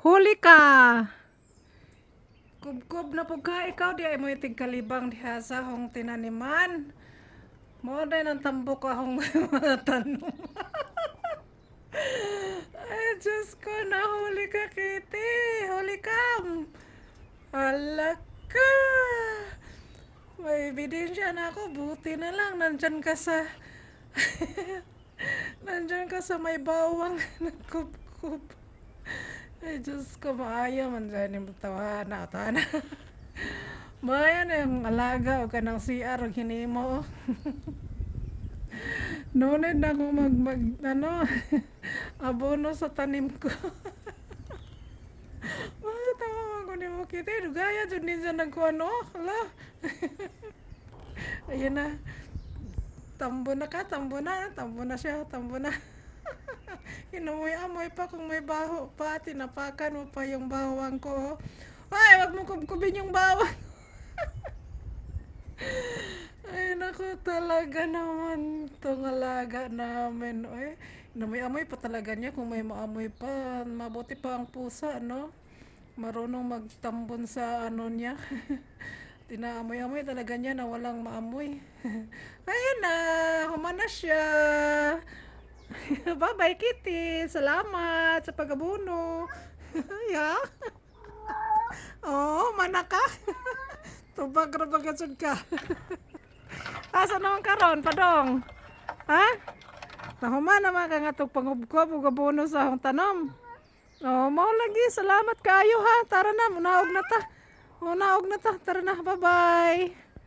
Huli ka! Kubkub na po ka, ikaw di ay mo itig kalibang diha sa hong tinaniman. Mo na ng tambok ahong mga tanong. ay, Diyos ko, nahuli ka, Kitty. Huli ka. Hala ka. May ebidensya na ako. Buti na lang. Nandyan ka sa... Nandyan ka sa may bawang. Nagkubkub. Ay, Diyos ko, maayo man dyan yung tawa na na. Maayo na yung alaga o ka ng CR o hinimo. Nunod na ako mag, mag, ano, abono sa tanim ko. Bakit ako ako ni mo kita? Gaya dyan din dyan nagkuano. Hala. Ayun na. Tambo na ka, tambo na. Tambo na siya, tambo na. Inamoy-amoy pa kung may baho pa. Tinapakan mo pa yung bawang ko. Ay, wag mo kubkubin yung bawang. Ay, naku, talaga naman itong alaga namin. Ay, inamoy-amoy pa talaga niya kung may maamoy pa. Mabuti pa ang pusa, no? Marunong magtambon sa ano niya. Tinaamoy-amoy talaga niya na walang maamoy. Ayun na, humana siya. Bye-bye, Kitty. Salamat sa pag-abuno. ya. Oh, mana ka. Tubag ra bagasod ka. Asa naman karon, padong? Ha? Nahuman naman ka nga itong pangubkob ug sa akong tanom. Oh, mao lagi. Salamat kayo ha. Tara na, munaog na ta. Munaog na ta. Tara na, bye-bye.